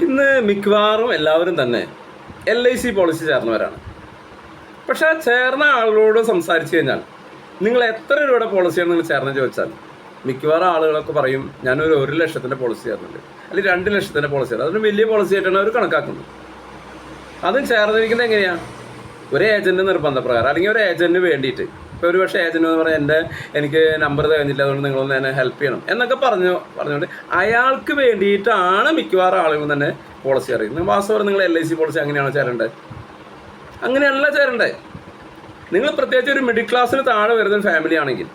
ഇന്ന് മിക്കവാറും എല്ലാവരും തന്നെ എൽ ഐ സി പോളിസി ചേർന്നവരാണ്. പക്ഷെ ചേർന്ന ആളുകളോട് സംസാരിച്ചു കഴിഞ്ഞാൽ നിങ്ങൾ എത്ര രൂപയുടെ പോളിസിയാണ് നിങ്ങൾ ചേർന്ന് ചോദിച്ചാൽ മിക്കവാറും ആളുകളൊക്കെ പറയും ഞാനൊരു ഒരു ലക്ഷത്തിന്റെ പോളിസി ചേർന്നുണ്ട് അല്ലെങ്കിൽ രണ്ട് ലക്ഷത്തിന്റെ പോളിസി അതിന് വലിയ പോളിസി ആയിട്ടാണ് അവർ കണക്കാക്കുന്നത്. അതും ചേർന്നിരിക്കുന്നത് എങ്ങനെയാണ് ഒരു ഏജന്റ് നിർബന്ധപ്രകാരം അല്ലെങ്കിൽ ഒരു ഏജന്റിന് വേണ്ടിയിട്ട്. ഒരു പക്ഷേ ഏജന്റ് എന്ന് പറഞ്ഞാൽ എന്റെ എനിക്ക് നമ്പർ തന്നില്ല അതുകൊണ്ട് നിങ്ങളൊന്ന് എന്നെ ഹെൽപ്പ് ചെയ്യണം എന്നൊക്കെ പറഞ്ഞു പറഞ്ഞുകൊണ്ട് അയാൾക്ക് വേണ്ടിയിട്ടാണ് മിക്കവാറും ആളുകൾ തന്നെ പോളിസി അറിയുന്നത് വാസ്തവം നിങ്ങൾ എൽ ഐ സി പോളിസി അങ്ങനെയാണോ ചേരേണ്ടത് അങ്ങനെയല്ല ചേരേണ്ടത് നിങ്ങൾ പ്രത്യേകിച്ച് ഒരു മിഡിൽ ക്ലാസ്സിന് താഴെ വരുന്ന ഒരു ഫാമിലി ആണെങ്കിൽ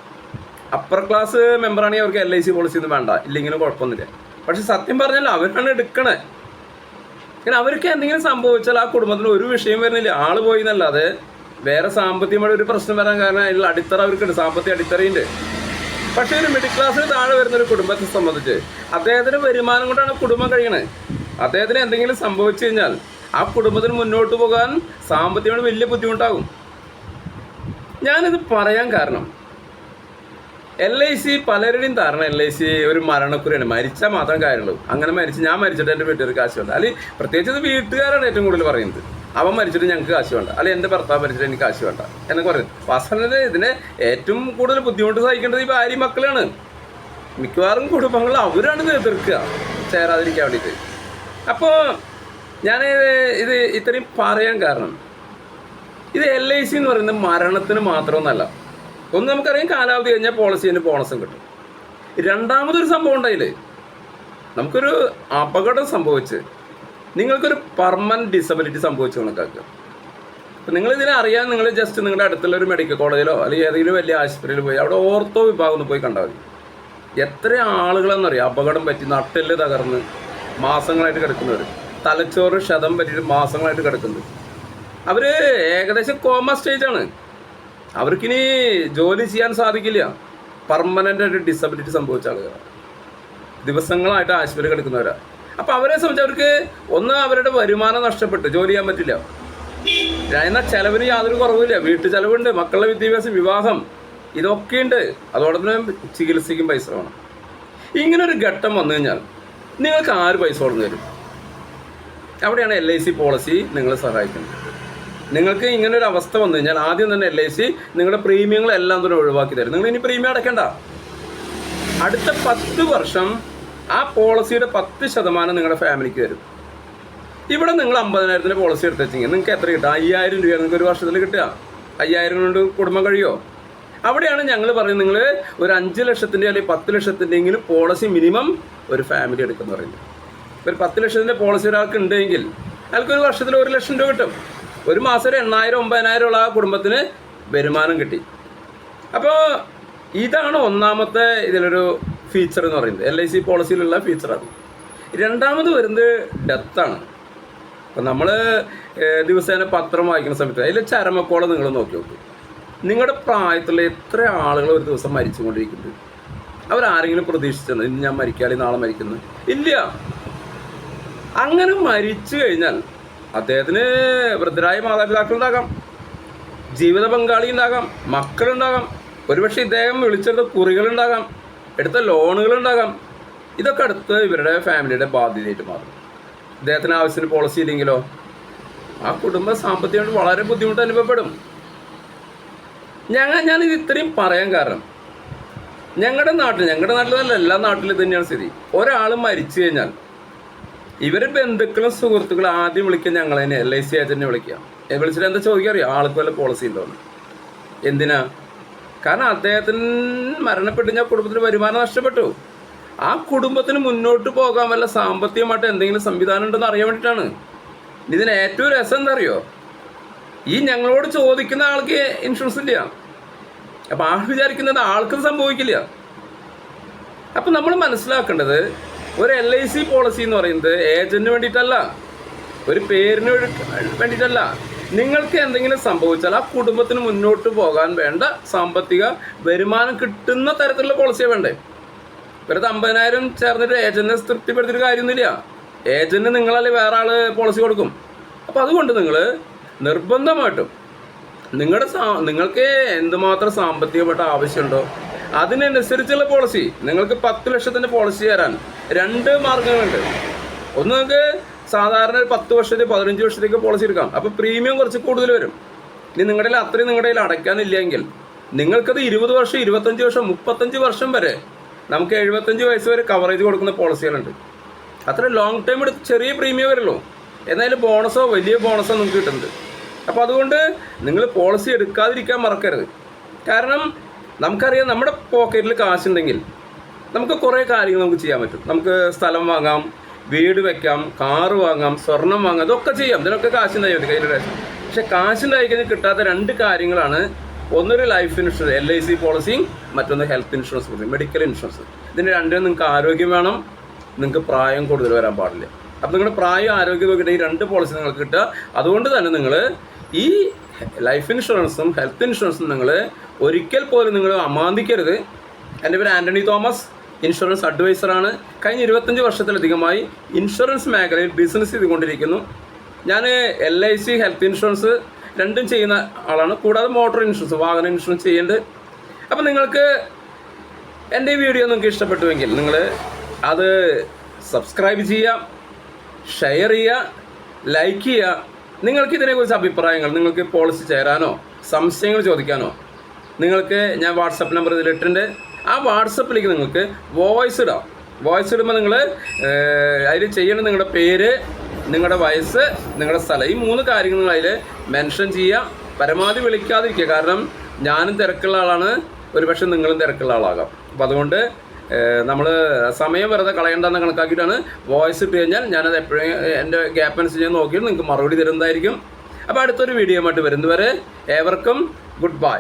അപ്പർ ക്ലാസ് മെമ്പറാണെങ്കിൽ അവർക്ക് എൽ ഐ സി പോളിസി ഒന്നും വേണ്ട. ഇല്ലെങ്കിലും കുഴപ്പമൊന്നുമില്ല. പക്ഷെ സത്യം പറഞ്ഞാൽ അവരാണ് എടുക്കണേ. കാരണം അവർക്ക് എന്തെങ്കിലും സംഭവിച്ചാൽ ആ കുടുംബത്തിന് ഒരു വിഷയം വരുന്നില്ല. ആൾ പോയി എന്നല്ലാതെ വേറെ സാമ്പത്തികമായ ഒരു പ്രശ്നം വരാൻ കാരണം അതിൽ അടിത്തറ അവർക്കുണ്ട് സാമ്പത്തിക അടിത്തറയുണ്ട്. പക്ഷേ ഒരു മിഡിൽ ക്ലാസ്സിന് താഴെ വരുന്ന ഒരു കുടുംബത്തെ സംബന്ധിച്ച് അദ്ദേഹത്തിന് വരുമാനം കൊണ്ടാണ് കുടുംബം കഴിയണത് അദ്ദേഹത്തിന് എന്തെങ്കിലും സംഭവിച്ചു കഴിഞ്ഞാൽ ആ കുടുംബത്തിന് മുന്നോട്ട് പോകാൻ സാമ്പത്തികമായി വലിയ ബുദ്ധിമുട്ടാകും. ഞാനിത് പറയാൻ കാരണം എൽ ഐ സി പലരുടെയും ധാരണ എൽ ഐ സി ഒരു മരണക്കുറിയാണ്. മരിച്ചാൽ മാത്രം കാര്യമുള്ളൂ. അങ്ങനെ മരിച്ച് ഞാൻ മരിച്ചിട്ട് എന്റെ വീട്ടുകാർ കാശ് വേണ്ട അല്ലെങ്കിൽ പ്രത്യേകിച്ച് വീട്ടുകാരാണ് ഏറ്റവും കൂടുതൽ പറയുന്നത്. അവൻ മരിച്ചിട്ട് ഞങ്ങൾക്ക് കാശ് വേണ്ട. അല്ലെ എന്റെ ഭർത്താവ് മരിച്ചിട്ട് എനിക്ക് കാശ് വേണ്ട. എന്നൊക്കെ പറയുന്നത് വാസ്തവത്തിൽ ഇതിനെ ഏറ്റവും കൂടുതൽ ബുദ്ധിമുട്ട് സഹിക്കേണ്ടത് ഈ ഭാര്യ മക്കളാണ്. മിക്കവാറും കുടുംബങ്ങൾ അവരാണ് എതിർക്കുക. ചേരാതിരിക്കാൻ വേണ്ടിയിട്ട്. അപ്പോൾ ഞാൻ ഇത് ഇത്രയും പറയാൻ കാരണം. ഇത് എൽ ഐ സി എന്ന് പറയുന്നത് മരണത്തിന് മാത്രമൊന്നല്ല. ഒന്ന് നമുക്കറിയാം കാലാവധി കഴിഞ്ഞാൽ പോളിസിന് ബോണസും കിട്ടും. രണ്ടാമതൊരു സംഭവം ഉണ്ടായില്ലേ? നമുക്കൊരു അപകടം സംഭവിച്ച്. നിങ്ങൾക്കൊരു പെർമനന്റ് ഡിസബിലിറ്റി സംഭവിച്ചു കണക്കാക്കുക. അപ്പം നിങ്ങളിതിനെ അറിയാൻ നിങ്ങൾ ജസ്റ്റ് നിങ്ങളുടെ അടുത്തുള്ള ഒരു മെഡിക്കൽ കോളേജിലോ അല്ലെങ്കിൽ ഏതെങ്കിലും വലിയ ആശുപത്രിയിൽ പോയി അവിടെ ഓർത്തോ വിഭാഗം പോയി കണ്ടാൽ മതി. എത്ര ആളുകളെന്നറിയാം അപകടം പറ്റി നട്ടെല്ല് തകർന്ന് മാസങ്ങളായിട്ട് കിടക്കുന്നവർ തലച്ചോറ് ക്ഷതം പറ്റിയിട്ട് മാസങ്ങളായിട്ട് കിടക്കുന്നത്. അവർ ഏകദേശം കോമ സ്റ്റേജാണ് അവർക്കിനി ജോലി ചെയ്യാൻ സാധിക്കില്ല. പെർമനന്റ് ആയിട്ട് ഡിസബിലിറ്റി സംഭവിച്ച ആളുകളാണ് ദിവസങ്ങളായിട്ട് ആശുപത്രി കിടക്കുന്നവരാ. അപ്പോൾ അവരെ സംബന്ധിച്ച് അവർക്ക് ഒന്ന് അവരുടെ വരുമാനം നഷ്ടപ്പെട്ട് ജോലി ചെയ്യാൻ പറ്റില്ല. എന്നാൽ ചെലവിന് യാതൊരു കുറവില്ല വീട്ടു ചെലവുണ്ട് മക്കളുടെ വിദ്യാഭ്യാസം വിവാഹം ഇതൊക്കെയുണ്ട് അതോടൊപ്പം തന്നെ ചികിത്സയ്ക്കും പൈസ വേണം. ഇങ്ങനെ ഒരു ഘട്ടം വന്നു കഴിഞ്ഞാൽ നിങ്ങൾക്ക് ആര് പൈസ കൊടുന്ന് തരും? അവിടെയാണ് എൽ ഐ സി പോളിസി നിങ്ങളെ സഹായിക്കുന്നത്. നിങ്ങൾക്ക് ഇങ്ങനൊരു അവസ്ഥ വന്നു കഴിഞ്ഞാൽ ആദ്യം തന്നെ എൽ ഐ സി നിങ്ങളുടെ പ്രീമിയങ്ങളെല്ലാം തന്നെ ഒഴിവാക്കി തരും. നിങ്ങൾ ഇനി പ്രീമിയം അടയ്ക്കണ്ട. അടുത്ത പത്ത് വർഷം ആ പോളിസിയുടെ പത്ത് ശതമാനം നിങ്ങളുടെ ഫാമിലിക്ക് വരും. ഇവിടെ നിങ്ങൾ അമ്പതിനായിരത്തിന്റെ പോളിസി എടുത്ത് നിങ്ങൾക്ക് എത്ര കിട്ടുക അയ്യായിരം രൂപ നിങ്ങൾക്ക് ഒരു വർഷത്തിൽ കിട്ടുക. അയ്യായിരം കൊണ്ട് കുടുംബം കഴിയുമോ? അവിടെയാണ് ഞങ്ങൾ പറയുന്നത് നിങ്ങൾ ഒരു അഞ്ച് ലക്ഷത്തിന്റെ അല്ലെങ്കിൽ പത്ത് ലക്ഷത്തിന്റെങ്കിലും പോളിസി മിനിമം ഒരു ഫാമിലി എടുക്കുന്ന പറയുന്നത്. ഒരു പത്ത് ലക്ഷത്തിന്റെ പോളിസി ഒരാൾക്ക് ഉണ്ടെങ്കിൽ അയാൾക്ക് ഒരു വർഷത്തിൽ ഒരു ലക്ഷം രൂപ കിട്ടും. ഒരു മാസം ഒരു എണ്ണായിരം ഒമ്പതിനായിരം ഉള്ള ആ കുടുംബത്തിന് വരുമാനം കിട്ടി. അപ്പോൾ ഇതാണ് ഒന്നാമത്തെ ഇതിലൊരു ഫീച്ചർ എന്ന് പറയുന്നത്. എൽ ഐ സി പോളിസിയിലുള്ള ഫീച്ചറാണ് രണ്ടാമത് വരുന്നത് ഡെത്താണ് അപ്പം നമ്മൾ ദിവസേന പത്രം വായിക്കുന്ന സമയത്ത് അതിലെ ചരമക്കോളം നിങ്ങൾ നോക്കി നോക്കും. നിങ്ങളുടെ പ്രായത്തിലുള്ള എത്ര ആളുകൾ ഒരു ദിവസം മരിച്ചുകൊണ്ടിരിക്കുന്നുണ്ട്? അവരാരെങ്കിലും പ്രതീക്ഷിച്ചത് ഇന്ന് ഞാൻ മരിക്കാൻ നാളെ മരിക്കുന്നു. ഇല്ല. അങ്ങനെ മരിച്ചു കഴിഞ്ഞാൽ അദ്ദേഹത്തിന് വൃദ്ധരായ മാതാപിതാക്കളുണ്ടാകാം. ജീവിത പങ്കാളി ഉണ്ടാകാം മക്കളുണ്ടാകാം. ഒരുപക്ഷെ ഇദ്ദേഹം വിളിച്ചെടുത്ത കുറികളുണ്ടാകാം. എടുത്ത ലോണുകൾ ഉണ്ടാകാം. ഇതൊക്കെ അടുത്ത് ഇവരുടെ ഫാമിലിയുടെ ബാധ്യതയായിട്ട് മാറും. അദ്ദേഹത്തിന് ആവശ്യത്തിന് പോളിസി ഇല്ലെങ്കിലോ? ആ കുടുംബ സാമ്പത്തികമായിട്ട് വളരെ ബുദ്ധിമുട്ട് അനുഭവപ്പെടും. ഞങ്ങൾ ഇത് ഇത്രയും പറയാൻ കാരണം ഞങ്ങളുടെ നാട്ടിൽ ഞങ്ങളുടെ നാട്ടിൽ നല്ല എല്ലാ നാട്ടിലും തന്നെയാണ് സ്ഥിതി. ഒരാൾ മരിച്ചു കഴിഞ്ഞാൽ ഇവരെ ബന്ധുക്കളും സുഹൃത്തുക്കളും ആദ്യം വിളിക്കുക ഞങ്ങൾ തന്നെ എൽ ഐ സി ഏജന്റിനെ വിളിക്കുക. വിളിച്ചിട്ട് എന്താ ചോദിക്കുക അറിയാം? ആൾക്ക് വല്ല പോളിസി ഉണ്ടോ എന്തിനാ? കാരണം അദ്ദേഹത്തിന് മരണപ്പെട്ട് ഞാൻ കുടുംബത്തിന് വരുമാനം നഷ്ടപ്പെട്ടു. ആ കുടുംബത്തിന് മുന്നോട്ട് പോകാൻ വല്ല സാമ്പത്തികമായിട്ട് എന്തെങ്കിലും സംവിധാനം ഉണ്ടെന്ന് അറിയാൻ വേണ്ടിയിട്ടാണ്. ഇതിന് ഏറ്റവും രസം എന്താ അറിയോ ഈ ഞങ്ങളോട് ചോദിക്കുന്ന ആൾക്ക് ഇൻഷുറൻസ് ഇല്ല. അപ്പം ആൾ വിചാരിക്കുന്നത് ആൾക്കും സംഭവിക്കില്ല. അപ്പം നമ്മൾ മനസ്സിലാക്കേണ്ടത് ഒരു എൽ ഐ സി പോളിസി എന്ന് പറയുന്നത് ഏജന്റിന് വേണ്ടിയിട്ടല്ല ഒരു പേരിന് വേണ്ടിയിട്ടല്ല. നിങ്ങൾക്ക് എന്തെങ്കിലും സംഭവിച്ചാൽ ആ കുടുംബത്തിന് മുന്നോട്ട് പോകാൻ വേണ്ട സാമ്പത്തിക വരുമാനം കിട്ടുന്ന തരത്തിലുള്ള പോളിസിയാണ് വേണ്ടേ? വെറുതെ അമ്പതിനായിരം ചേർന്നിട്ട് ഏജന്റിനെ തൃപ്തിപ്പെടുത്തിയിട്ട് കാര്യമൊന്നുമില്ല. ഏജന്റ് നിങ്ങളല്ലേ വേറെ ആൾ പോളിസി കൊടുക്കും. അപ്പോൾ അതുകൊണ്ട് നിങ്ങൾ നിർബന്ധമായിട്ടും നിങ്ങളുടെ സാ നിങ്ങൾക്ക് എന്തുമാത്രം സാമ്പത്തികമായിട്ട് ആവശ്യമുണ്ടോ അതിനനുസരിച്ചുള്ള പോളിസി നിങ്ങൾക്ക് പത്ത് ലക്ഷത്തിന്റെ പോളിസി തരാൻ രണ്ട് മാർഗങ്ങളുണ്ട്. ഒന്ന് നിങ്ങൾക്ക് സാധാരണ ഒരു പത്ത് വർഷത്തേക്ക് പതിനഞ്ച് വർഷത്തേക്ക് പോളിസി എടുക്കാം. അപ്പോൾ പ്രീമിയം കുറച്ച് കൂടുതൽ വരും. ഇനി നിങ്ങളുടെ കയ്യിൽ അത്രയും നിങ്ങളുടെ കയ്യിൽ അടയ്ക്കാനില്ലെങ്കിൽ നിങ്ങൾക്കത് ഇരുപത് വർഷം ഇരുപത്തഞ്ച് വർഷം മുപ്പത്തഞ്ച് വർഷം വരെ നമുക്ക് എഴുപത്തഞ്ച് വയസ്സ് വരെ കവറേജ് കൊടുക്കുന്ന പോളിസികളുണ്ട് അത്ര ലോങ് ടൈം എടുത്ത് ചെറിയ പ്രീമിയം വരുള്ളൂ. എന്നാലും ബോണസോ വലിയ ബോണസോ നമുക്ക് കിട്ടുന്നുണ്ട്. അപ്പോൾ അതുകൊണ്ട് നിങ്ങൾ പോളിസി എടുക്കാതിരിക്കാൻ മറക്കരുത്. കാരണം നമുക്കറിയാം നമ്മുടെ പോക്കറ്റിൽ കാശുണ്ടെങ്കിൽ നമുക്ക് കുറേ കാര്യങ്ങൾ നമുക്ക് ചെയ്യാൻ പറ്റും. നമുക്ക് സ്ഥലം വാങ്ങാം വീട് വെക്കാം കാറ് വാങ്ങാം സ്വർണം വാങ്ങാം ഇതൊക്കെ ചെയ്യാം. ഇതിനൊക്കെ കാശുണ്ടായി മതി കയ്യിൽ കാശ്. പക്ഷെ കാശുണ്ടായി കഴിഞ്ഞാൽ കിട്ടാത്ത രണ്ട് കാര്യങ്ങളാണ്. ഒന്നൊരു life insurance L I C പോളിസിയും മറ്റൊന്ന് health insurance policy medical insurance ഇതിന് രണ്ടിനും നിങ്ങൾക്ക് ആരോഗ്യം വേണം. നിങ്ങൾക്ക് പ്രായം കൂടുതൽ വരാൻ പാടില്ല. അപ്പം നിങ്ങളുടെ പ്രായം ആരോഗ്യം നോക്കിയിട്ട് ഈ രണ്ട് പോളിസി നിങ്ങൾക്ക് കിട്ടുക. അതുകൊണ്ട് തന്നെ നിങ്ങൾ ഈ ലൈഫ് ഇൻഷുറൻസും ഹെൽത്ത് ഇൻഷുറൻസും നിങ്ങൾ ഒരിക്കൽ പോലും നിങ്ങൾ അമാന്തിക്കരുത്. എന്റെ പേര് ആന്റണി തോമസ്. ഇൻഷുറൻസ് അഡ്വൈസറാണ്. കഴിഞ്ഞ ഇരുപത്തഞ്ച് വർഷത്തിലധികമായി ഇൻഷുറൻസ് മേഖലയിൽ ബിസിനസ് ചെയ്തുകൊണ്ടിരിക്കുന്നു. ഞാൻ L I C health insurance രണ്ടും ചെയ്യുന്ന ആളാണ്. കൂടാതെ മോട്ടോർ ഇൻഷുറൻസ് വാഹന ഇൻഷുറൻസ് ചെയ്യുന്നുണ്ട്. അപ്പം നിങ്ങൾക്ക് എന്റെ ഈ വീഡിയോ നിങ്ങൾക്ക് ഇഷ്ടപ്പെട്ടുവെങ്കിൽ നിങ്ങൾ അത് സബ്സ്ക്രൈബ് ചെയ്യുക ഷെയർ ചെയ്യുക ലൈക്ക് ചെയ്യുക. നിങ്ങൾക്ക് ഇതിനെക്കുറിച്ച് അഭിപ്രായങ്ങൾ നിങ്ങൾക്ക് പോളിസി ചേരാനോ സംശയങ്ങൾ ചോദിക്കാനോ നിങ്ങൾക്ക് ഞാൻ വാട്സപ്പ് നമ്പർ ഇതിലിട്ടുണ്ട് ആ വാട്സപ്പിലേക്ക് നിങ്ങൾക്ക് വോയിസ് ഇടാം. വോയിസ് ഇടുമ്പോൾ നിങ്ങൾ അതിൽ ചെയ്യേണ്ട നിങ്ങളുടെ പേര് നിങ്ങളുടെ വയസ്സ് നിങ്ങളുടെ സ്ഥലം ഈ മൂന്ന് കാര്യങ്ങൾ നിങ്ങൾ അതിൽ മെൻഷൻ ചെയ്യുക പരമാവധി വിളിക്കാതിരിക്കുക. കാരണം ഞാനും തിരക്കുള്ള ആളാണ് ഒരുപക്ഷെ നിങ്ങളും തിരക്കുള്ള ആളാകാം. അപ്പം അതുകൊണ്ട് നമ്മൾ സമയം വെറുതെ കളയേണ്ടെന്ന് കണക്കാക്കിയിട്ടാണ് വോയിസ് ഇട്ട് കഴിഞ്ഞാൽ ഞാനത് എപ്പോഴും എന്റെ ഗ്യാപ്പ് അനുസരിച്ച് നോക്കിയിട്ട് നിങ്ങൾക്ക് മറുപടി തരുന്നതായിരിക്കും. അപ്പോൾ അടുത്തൊരു വീഡിയോ ആയിട്ട് വരുന്നവരെ ഏവർക്കും ഗുഡ് ബൈ.